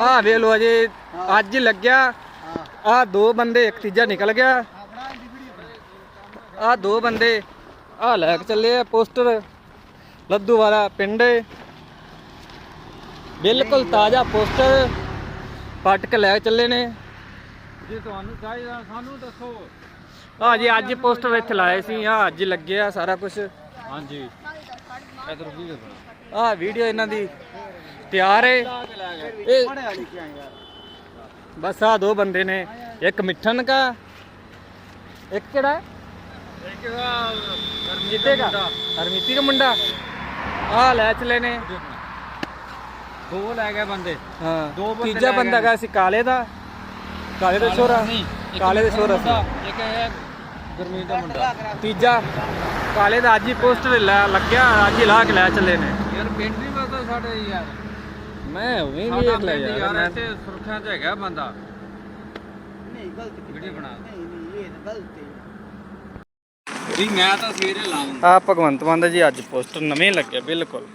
ਆ ਵੇਖ ਲੋ ਅਜੇ ਅੱਜ ਲੱਗਿਆ। ਆ ਦੋ ਬੰਦੇ ਇੱਕ ਤੀਜਾ ਨਿਕਲ ਗਿਆ। ਆ ਦੋ ਬੰਦੇ ਆ ਲੈ ਕੇ ਚੱਲੇ ਆ ਪੋਸਟਰ। ਲੱਦੂ ਵਾਲਾ ਪਿੰਡ ਬਿਲਕੁਲ ਤਾਜ਼ਾ ਪੋਸਟਰ। ਪੱਟ ਕੇ ਲੈ ਕੇ ਚੱਲੇ ਨੇ। ਜੇ ਤੁਹਾਨੂੰ ਚਾਹੀਦਾ ਸਾਨੂੰ ਦੱਸੋ। ਆ ਜੀ ਅੱਜ ਪੋਸਟਰ ਇੱਥੇ ਲਾਏ ਸੀ। ਆ ਅੱਜ ਲੱਗਿਆ ਸਾਰਾ ਕੁਝ ਹਾਂਜੀ। ਇਧਰ ਵੀ ਦੇਖੋ। ਆ ਵੀਡੀਓ ਇਹਨਾਂ ਦੀ। ਤਿਆਰ ਹੈ ਇਹ ਬਸ ਆ ਦੋ ਬੰਦੇ ਨੇ ਇੱਕ ਮਿੱਠਨ ਕਾ ਇੱਕ ਕਿਹੜਾ? ਇੱਕ ਦਾ ਜਿੱਤੇ ਕਾ ਹਰਮੀਤੀ ਦਾ ਮੁੰਡਾ। ਆ ਲੈ ਚਲੇ ਨੇ। ਦੋ ਲੈ ਗਏ ਬੰਦੇ। ਹਾਂ ਦੋ ਬੰਦੇ ਤੀਜਾ ਬੰਦਾ ਗਏ। ਗਾ ਸੀ ਕਾਲੇ ਦਾ। ਕਾਲੇ ਦਾ ਛੋਰਾ ਨਹੀਂ, ਕਾਲੇ ਦੇ ਛੋਰਾ ਸੀ। ਇੱਕ ਹੈ ਗੁਰਮੀਤ ਦਾ ਮੁੰਡਾ। ਤੀਜਾ। ਕਾਲੇ ਦਾ ਅੱਜ ਹੀ ਪੋਸਟਰ ਲੱਗਿਆ ਅੱਜ ਹੀ ਲਾ ਕੇ ਲੈ ਚੱਲੇ ਨੇ। ਯਾਰ ਪਿੰਡ ਵੀ ਪਤਾ ਸਾਡੇ ਯਾਰ। ਮੈਂ ਉਹ ਵੀ ਸਾਡਾ ਵੇਖ ਲਿਆ ਪਿੰਡ ਯਾਰ ਇੱਥੇ ਸੁਰੱਖਿਆ 'ਚ ਹੈਗਾ ਬੰਦਾ। ਨਹੀਂ ਗਲਤ ਵੀਡੀਓ ਬਣਾ ਨਹੀਂ ਨਹੀਂ ਇਹ ਤਾਂ ਗਲਤ ਹੈ ਵੀ ਮੈਂ ਤਾਂ ਸਵੇਰੇ ਲਾਉਂਗਾ ਆ ਭਗਵੰਤ ਮਾਨ ਦਾ ਜੀ ਅੱਜ ਪੋਸਟਰ ਨਵੇਂ ਲੱਗੇ ਬਿਲਕੁਲ।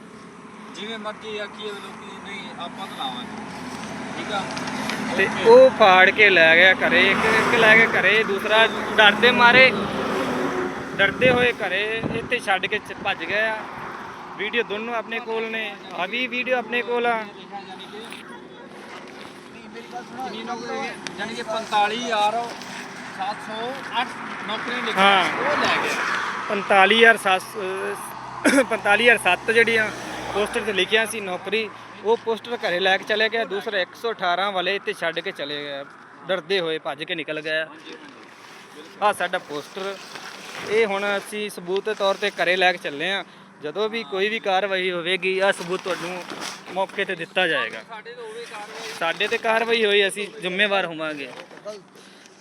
ਜਿਵੇਂ ਮਰਜ਼ੀ ਆਖੀਏ ਲੋਕੀ ਨਹੀਂ ਆਪਾਂ ਤਾਂ ਲਾਵਾਂਗੇ। ਠੀਕ ਆ? ਤੇ ਉਹ ਫਾੜ ਕੇ ਲੈ ਗਿਆ ਘਰੇ ਇੱਕ ਇੱਕ ਲੈ ਕੇ ਘਰੇ ਦੂਸਰਾ ਡਰਦੇ ਮਾਰੇ। ਡਰਦੇ ਹੋਏ ਘਰੇ ਇੱਥੇ ਛੱਡ ਕੇ ਚ- ਭੱਜ ਗਏ ਆ ਵੀਡੀਓ ਦੋਨੋਂ ਆਪਣੇ ਕੋਲ ਨੇ। ਆ ਵੀ ਵੀਡੀਓ ਆਪਣੇ ਕੋਲ ਆ। ਕਿੰਨੀ ਨੌਕਰੀ ਯਾਨੀ ਕਿ 45000 708 ਨੌਕਰੀਆਂ ਲਿਖੀਆਂ। ਹਾਂ। ਉਹ ਲੈ ਗਿਆ 45700 45007 ਜਿਹੜੀਆਂ ਪੋਸਟਰ ਤੇ ਲਿਖਿਆ ਸੀ ਨੌਕਰੀ ਉਹ ਪੋਸਟਰ ਘਰੇ ਲੈ ਕੇ ਚਲੇ ਗਿਆ। ਦੂਸਰਾ 118 ਵਾਲੇ ਇੱਥੇ ਛੱਡ ਕੇ ਚਲੇ ਗਏ ਡਰਦੇ ਹੋਏ ਭੱਜ ਕੇ ਨਿਕਲ ਗਏ ਆ ਸਾਡਾ ਪੋਸਟਰ। ਇਹ ਹੁਣ ਅਸੀਂ ਸਬੂਤ ਦੇ ਤੌਰ ਤੇ ਘਰੇ ਲੈ ਕੇ ਚੱਲੇ ਆ ਜਦੋਂ ਵੀ ਕੋਈ ਵੀ ਕਾਰਵਾਈ ਹੋਵੇਗੀ ਆ ਸਬੂਤ ਤੁਹਾਨੂੰ ਮੌਕੇ ਤੇ ਦਿੱਤਾ ਜਾਏਗਾ ਸਾਡੇ ਤੋਂ ਹੋਵੇ ਕਾਰਵਾਈ ਸਾਡੇ ਤੇ ਕਾਰਵਾਈ ਹੋਈ ਅਸੀਂ ਜ਼ਿੰਮੇਵਾਰ ਹੋਵਾਂਗੇ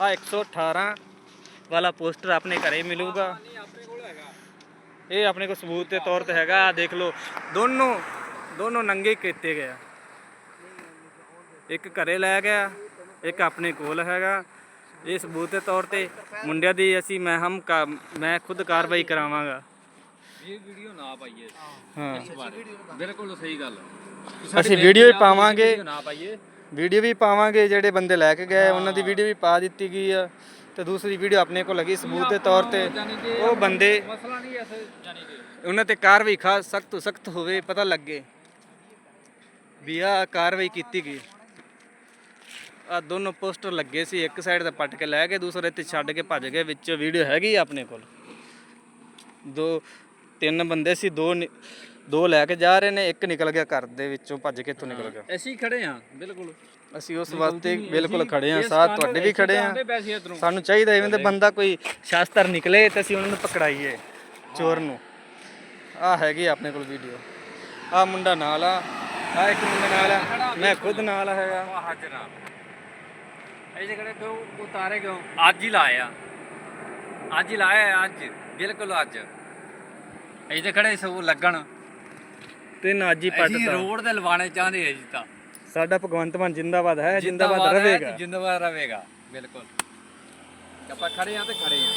ਆ 118 ਵਾਲਾ ਪੋਸਟਰ ਆਪਣੇ ਘਰੇ ਮਿਲੂਗਾ ਨਹੀਂ ਆਪਣੇ ਕੋਲ ਹੈਗਾ ਇਹ ਆਪਣੇ ਕੋਲ ਸਬੂਤ ਦੇ ਤੌਰ ਤੇ ਹੈਗਾ ਆ ਦੇਖ ਲਓ ਦੋਨੋਂ ਦੋਨੋਂ ਨੰਗੇ ਕੀਤੇ ਗਏ ਆ। ਇੱਕ ਘਰੇ ਲੈ ਗਿਆ ਇੱਕ ਆਪਣੇ ਕੋਲ ਹੈਗਾ ਇਹ ਸਬੂਤ ਦੇ ਤੌਰ ਤੇ ਮੁੰਡਿਆਂ ਦੀ ਅਸੀਂ ਮੈਂ ਹਮ ਕਾ- ਮੈਂ ਖੁਦ ਕਾਰਵਾਈ ਕਰਾਵਾਂਗਾ ਇਹ ਵੀਡੀਓ ਨਾ ਪਾਈਏ ਹਾਂ। ਇਸ ਬਾਰੇ ਬਿਲਕੁਲ ਸਹੀ ਗੱਲ ਅਸੀਂ ਵੀਡੀਓ ਵੀ ਪਾਵਾਂਗੇ। ਵੀਡੀਓ ਨਾ ਪਾਈਏ। ਵੀਡੀਓ ਵੀ ਪਾਵਾਂਗੇ ਜਿਹੜੇ ਬੰਦੇ ਲੈ ਕੇ ਗਏ ਉਹਨਾਂ ਦੀ ਵੀਡੀਓ ਵੀ ਪਾ ਦਿੱਤੀ ਗਈ ਆ। ਤੇ ਦੂਸਰੀ ਵੀਡੀਓ ਆਪਣੇ ਕੋਲ ਲੱਗੀ ਸਬੂਤ ਦੇ ਤੌਰ ਤੇ। ਯਾਨੀ ਕਿ ਉਹ ਬੰਦੇ ਮਸਲਾ ਨਹੀਂ ਐਸੇ ਯਾਨੀ ਕਿ। ਉਹਨਾਂ ਤੇ ਕਾਰਵਾਈ ਖਾਸ ਸਖਤ ਤੋਂ ਸਖਤ ਹੋਵੇ ਪਤਾ ਲੱਗੇ ਵੀ ਆ ਕਾਰਵਾਈ ਕੀਤੀ ਗਈ। ਆ ਦੋਨੋਂ ਪੋਸਟਰ ਲੱਗੇ ਸੀ ਇੱਕ ਸਾਈਡ ਤੇ ਪੱਟ ਕੇ ਲੈ ਗਏ ਦੂਸਰੇ ਤੇ ਛੱਡ ਕੇ ਭੱਜ ਗਏ ਵਿੱਚ ਵੀਡੀਓ ਹੈਗੀ ਆ ਆਪਣੇ ਕੋਲ। ਦੋ ਤਿੰਨ ਬੰਦੇ ਸੀ ਦੋ ਨਿ- ਦੋ ਲੈ ਕੇ ਜਾ ਰਹੇ ਨੇ ਇੱਕ ਨਿਕਲ ਗਿਆ ਘਰ ਦੇ ਵਿੱਚੋਂ ਭੱਜ ਕੇ ਇੱਥੋਂ ਨਿਕਲ ਗਿਆ। ਅਸੀਂ ਖੜੇ ਆ ਬਿਲਕੁਲ। ਅਸੀਂ ਉਸ ਵਾਸਤੇ ਬਿਲਕੁਲ ਖੜੇ ਆ ਸਾਥ ਤੁਹਾਡੇ ਵੀ ਖੜੇ ਪੈਸੇ ਇਧਰੋਂ। ਸਾਨੂੰ ਚਾਹੀਦਾ ਇਵੇਂ ਦੇ ਬੰਦਾ ਕੋਈ ਸ਼ਾਸਤਰ ਨਿਕਲੇ ਤੇ ਅਸੀਂ ਉਹਨਾਂ ਨੂੰ ਪਕੜਾਈਏ ਚੋਰ ਨੂੰ। ਆ ਹੈਗੀ ਆ ਆਪਣੇ ਕੋਲ ਵੀਡੀਓ ਆ ਮੁੰਡਾ ਨਾਲ ਆ ਆ ਇੱਕ ਮੁੰਡਾ ਨਾਲ ਆ ਮੈਂ ਖੁਦ ਨਾਲ ਹੈਗਾ। ਹਾਜ਼ਰਾ ਇਹ ਜਿਹੜੇ ਕਿਉਂ? ਉਤਾਰੇ ਕਿਉਂ? ਅੱਜ ਹੀ ਲਾਇਆ। ਅੱਜ ਹੀ ਲਾਇਆ ਅੱਜ। ਬਿਲਕੁਲ ਅੱਜ। ਇਹ ਤੇ ਖੜੇ ਸੋ ਲੱਗਣ। ਤੇ ਨਾ ਜੀ ਅਸੀਂ ਪੱਟਦਾ ਰੋਡ ਤੇ ਲਵਾਣੇ ਚਾਹੁੰਦੇ ਆ ਜੀ ਤਾਂ। ਸਾਡਾ ਭਗਵੰਤ ਮਾਨ ਜਿੰਦਾਬਾਦ ਹੈ ਜਿੰਦਾਬਾਦ ਹੈ ਤੇ ਰਹੇਗਾ। ਜਿੰਦਾਬਾਦ ਰਹੇਗਾ ਬਿਲਕੁਲ। ਆਪਾਂ ਖੜੇ ਆ ਤੇ ਖੜੇ ਆ